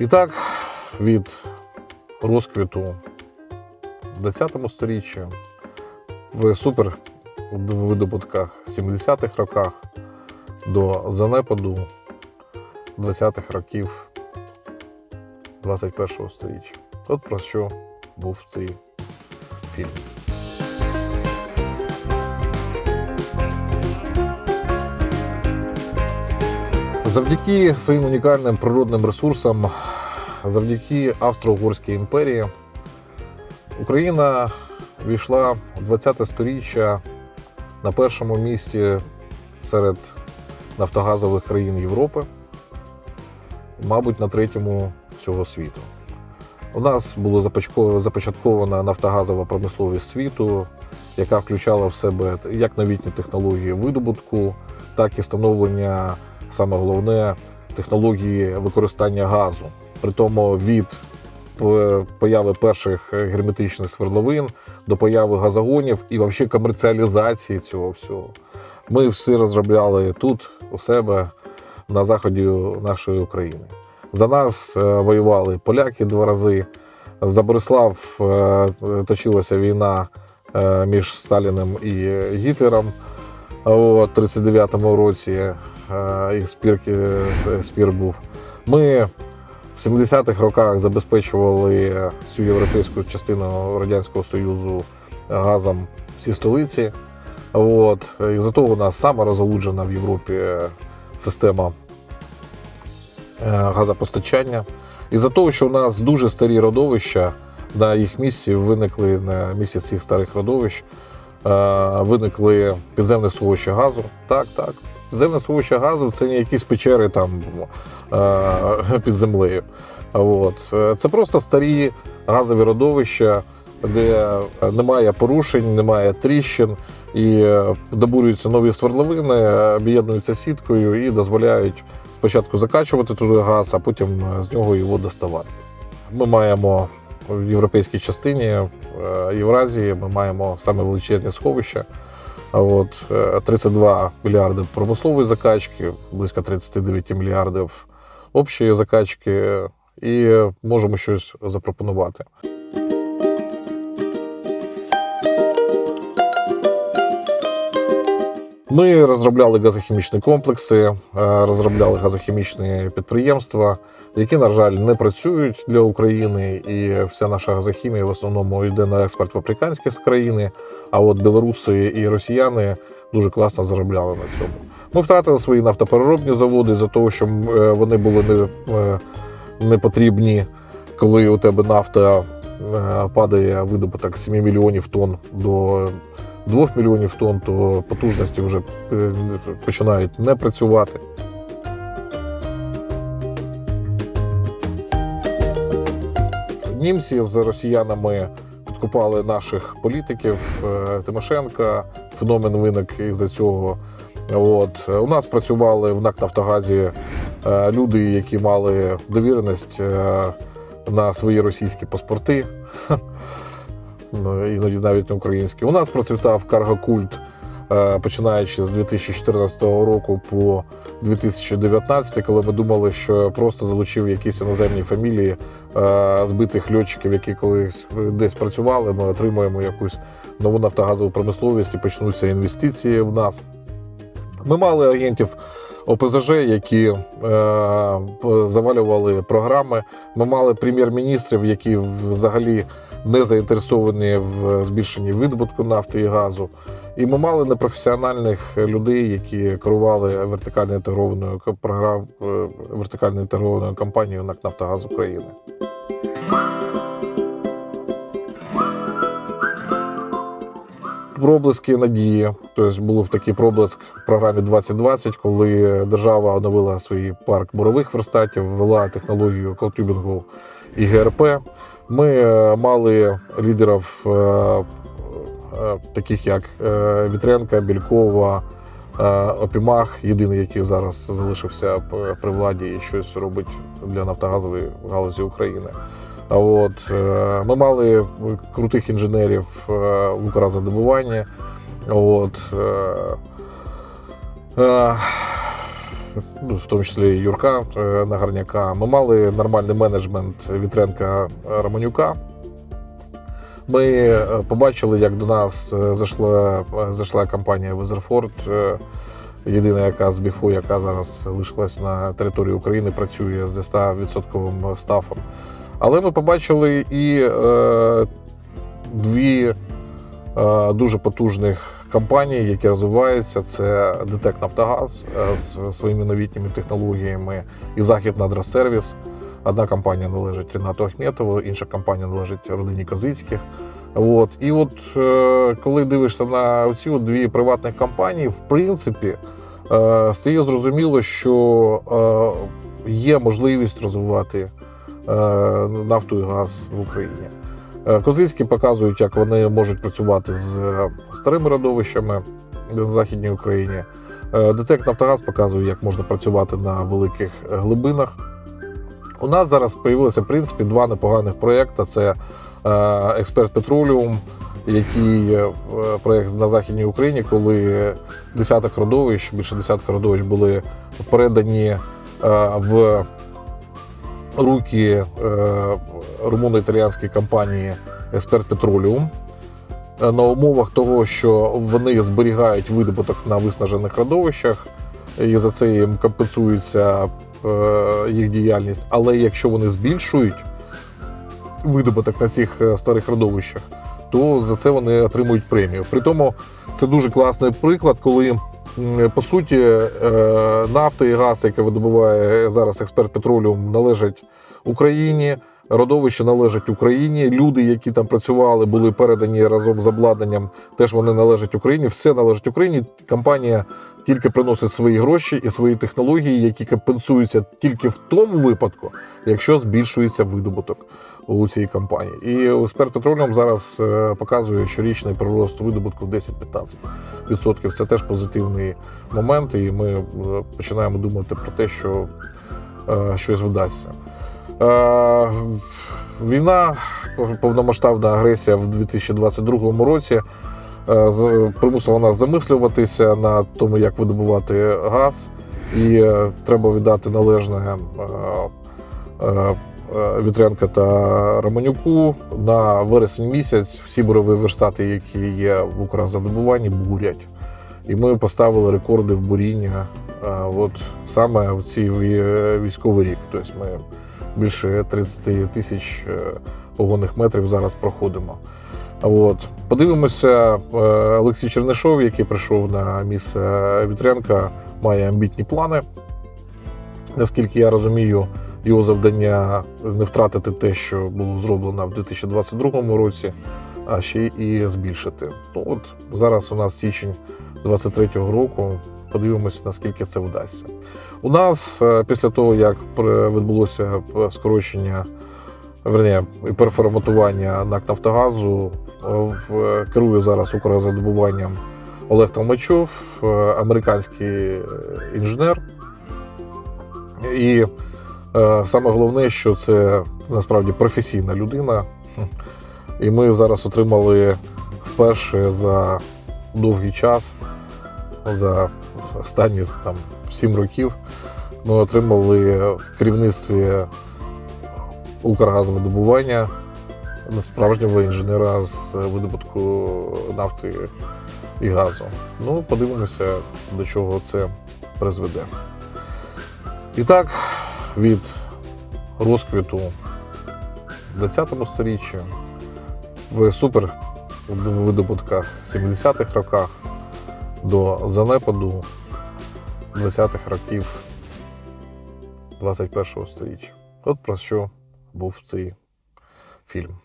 І так, від розквіту в 20 сторіччі в супер видобутках 70-х роках до занепаду 20-х років 21-го сторіччя. От про що був цей фільм. Завдяки своїм унікальним природним ресурсам, завдяки Австро-Угорській імперії, Україна війшла в 20 сторіччя на першому місці серед нафтогазових країн Європи, мабуть, на третьому всього світу. У нас була започаткована нафтогазова промисловість світу, яка включала в себе як новітні технології видобутку, так і становлення, саме головне, технології використання газу. Притому від появи перших герметичних свердловин до появи газогонів і взагалі комерціалізації цього всього. Ми всі розробляли тут, у себе на заході нашої України. За нас е, воювали поляки два рази. За Борислав е, точилася війна е, між Сталіним і Гітлером у 39-му році. Е, Їх спір, е, спір був. Ми в 70-х роках забезпечували всю європейську частину Радянського Союзу газом всі столиці. От. І зато у нас сама розгалуджена в Європі система е, газопостачання. І за того, що у нас дуже старі родовища, на їх місці виникли на місці цих старих родовищ, е, виникли підземне сховище газу. Так, так. Підземне сховище газу це не якісь печери там е, під землею. От. Е, Це просто старі газові родовища, де немає порушень, немає тріщин, і е, добурюються нові свердловини, об'єднуються сіткою і дозволяють спочатку закачувати туди газ, а потім з нього його доставати. Ми маємо в європейській частині Євразії, ми маємо саме величезні сховища. От, е, 32 мільярди промислової закачки, близько 39 мільярдів общої закачки, і можемо щось запропонувати. Ми розробляли газохімічні комплекси, е, розробляли газохімічні підприємства, які, на жаль, не працюють для України, і вся наша газохімія в основному йде на експорт в африканські країни. А от білоруси і росіяни дуже класно заробляли на цьому. Ми втратили свої нафтопереробні заводи за того, що е, вони були не, е, не потрібні, коли у тебе нафта падає видобуток 7 мільйонів тонн до 2 мільйонів тонн, то потужності вже е, починають не працювати. Німці з росіянами підкупали наших політиків е, Тимошенка. Феномен виник із-за цього. От у нас працювали в НАК Нафтогазі е, люди, які мали довіреність на свої російські паспорти. Ну, іноді навіть не українські. У нас процвітав каргокульт, е, починаючи з 2014 року по 2019, коли ми думали, що просто залучив якісь іноземні фамілії е, збитих льотчиків, які колись десь працювали. Ми отримуємо якусь нову нафтогазову промисловість і почнуться інвестиції в нас. Ми мали агентів ОПЗЖ, які е, завалювали програми. Ми мали прем'єр-міністрів, які взагалі не заінтересовані в збільшенні видобутку нафти і газу. І ми мали непрофесіональних людей, які керували вертикально інтегрованою програм, е, вертикально інтегрованою компанією НАК Нафтогаз України. Проблиски надії. Тобто був такий проблиск в програмі 2020, коли держава оновила свій парк бурових верстатів, ввела технологію колтюбінгу і ГРП. Ми е, мали лідерів, е, е, таких як Вітренка, Бількова, Опімах, єдиний, який зараз залишився при владі і щось робить для нафтогазової галузі України. От е, ми мали крутих інженерів е, в Укрзадобуванні. От, е, е, ну, в тому числі Юрка е, Нагарняка. Ми мали нормальний менеджмент Вітренка е, Романюка. Ми е, побачили, як до нас е, зайшла, е, зайшла компанія Везерфорд, е, єдина, яка з Біфу, яка зараз лишилась на території України, працює з 100% стафом. Але ми побачили і е, дві е, дуже потужних компанії, які розвиваються. Це ДТЕК Нафтогаз е, з своїми новітніми технологіями і Захід Надросервіс. Одна компанія належить Ренату Ахметову, інша компанія належить родині Козицьких. От. І от е, коли дивишся на ці дві приватних компанії, в принципі, е, стає зрозуміло, що є можливість розвивати нафту і газ в Україні. Е, Козицькі показують, як вони можуть працювати з е, старими родовищами в Західній Україні. Е, ДТЕК Нафтогаз показує, як можна працювати на великих е, глибинах. У нас зараз з'явилося в принципі два непоганих проєкти: це е, Експерт Петроліум, який е, проєкт на Західній Україні, коли десяток родовищ, більше десятка родовищ були передані е, в руки е, румуно-італіянської компанії Експерт Петроліум. е, На умовах того, що вони зберігають видобуток на виснажених родовищах, і за це їм компенсується е, їх діяльність. Але якщо вони збільшують видобуток на цих е, старих родовищах, то за це вони отримують премію. При тому це дуже класний приклад, коли по суті е, нафта і газ, яке видобуває зараз експерт Петроліум, належать Україні. Родовище належать Україні. Люди, які там працювали, були передані разом з обладнанням. Теж вони належать Україні. Все належить Україні. Компанія тільки приносить свої гроші і свої технології, які компенсуються тільки в тому випадку, якщо збільшується видобуток у цій компанії. І експерт Петроліум зараз е, показує щорічний прирост видобутку 10-15%. Це теж позитивний момент, і ми е, починаємо думати про те, що е, щось вдасться. Війна, повномасштабна агресія в 2022 році примусила нас замислюватися над тому, як видобувати газ, і треба віддати належне Вітренка та Романюку. На вересень місяць всі бурові верстати, які є в Укрзадобуванні, бурять. І ми поставили рекорди в буріння е, от саме в цей військовий рік. Тобто ми більше 30 тисяч е, погонних метрів зараз проходимо. От. Подивимося, е, Олексій Чернишов, який прийшов на місце Вітренка, має амбітні плани. Наскільки я розумію, його завдання не втратити те, що було зроблено в 2022 році, а ще і збільшити. Ну, от зараз у нас січень 2023 року. Подивимося, наскільки це вдасться. У нас е, після того, як відбулося е, скорочення, верні, переформатування НАК Нафтогазу, е, в- керує зараз Укрзадобуванням Олег Толмачов, е, американський е, інженер. І е, саме головне, що це насправді професійна людина. І ми зараз отримали вперше за довгий час, за останні там, 7 років, ми отримали в керівництві Укргазвидобування справжнього інженера з видобутку нафти і газу. Ну, подивимося, до чого це призведе. І так, від розквіту в 20 сторіччі в супер видобутках 70-х роках до занепаду 20-х років 21-го століття. От про що був цей фільм.